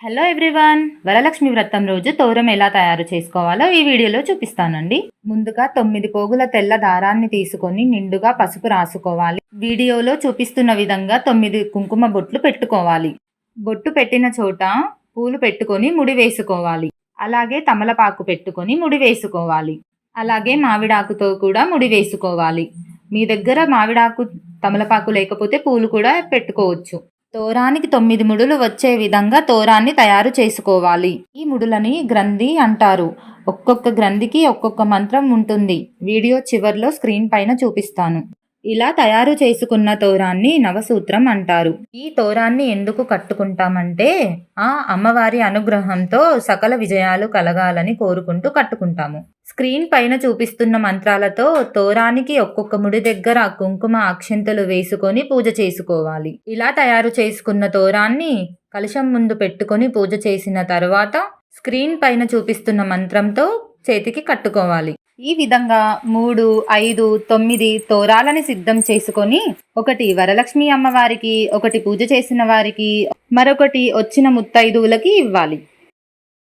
Hello everyone Varalakshmi వ్రతం రోజు తోరం ఎలా తయారు చేసుకోవాలో ఈ వీడియోలో చూపిస్తానండి. ముందుగా తొమ్మిది పోగుల తెల్ల దారాన్ని తీసుకొని నిండుగా పసుపు రాసుకోవాలి. వీడియోలో చూపిస్తున్న విధంగా తొమ్మిది కుంకుమ బొట్లు పెట్టుకోవాలి. బొట్టు పెట్టిన చోట పూలు పెట్టుకొని ముడి వేసుకోవాలి. అలాగే తమలపాకు పెట్టుకొని ముడి వేసుకోవాలి. అలాగే మామిడాకుతో కూడా ముడి వేసుకోవాలి. మీ దగ్గర మామిడాకు తమలపాకు లేకపోతే పూలు కూడా పెట్టుకోవచ్చు. తోరానికి తొమ్మిది ముడులు వచ్చే విధంగా తోరాన్ని తయారు చేసుకోవాలి. ఈ ముడులని గ్రంథి అంటారు. ఒక్కొక్క గ్రంథికి ఒక్కొక్క మంత్రం ఉంటుంది. వీడియో చివర్లో స్క్రీన్ పైన చూపిస్తాను. ఇలా తయారు చేసుకున్న తోరాన్ని నవసూత్రం అంటారు. ఈ తోరాన్ని ఎందుకు కట్టుకుంటామంటే ఆ అమ్మవారి అనుగ్రహంతో సకల విజయాలు కలగాలని కోరుకుంటూ కట్టుకుంటాము. స్క్రీన్ పైన చూపిస్తున్న మంత్రాలతో తోరానికి ఒక్కొక్క ముడి దగ్గర కుంకుమ అక్షింతలు వేసుకొని పూజ చేసుకోవాలి. ఇలా తయారు చేసుకున్న తోరాన్ని కలుషం ముందు పెట్టుకొని పూజ చేసిన తర్వాత స్క్రీన్ పైన చూపిస్తున్న మంత్రంతో చేతికి కట్టుకోవాలి. ఈ విధంగా మూడు ఐదు తొమ్మిది తోరాలని సిద్ధం చేసుకొని ఒకటి వరలక్ష్మి అమ్మవారికి ఒకటి పూజ చేసిన వారికి మరొకటి వచ్చిన ముత్తైదువులకి ఇవ్వాలి.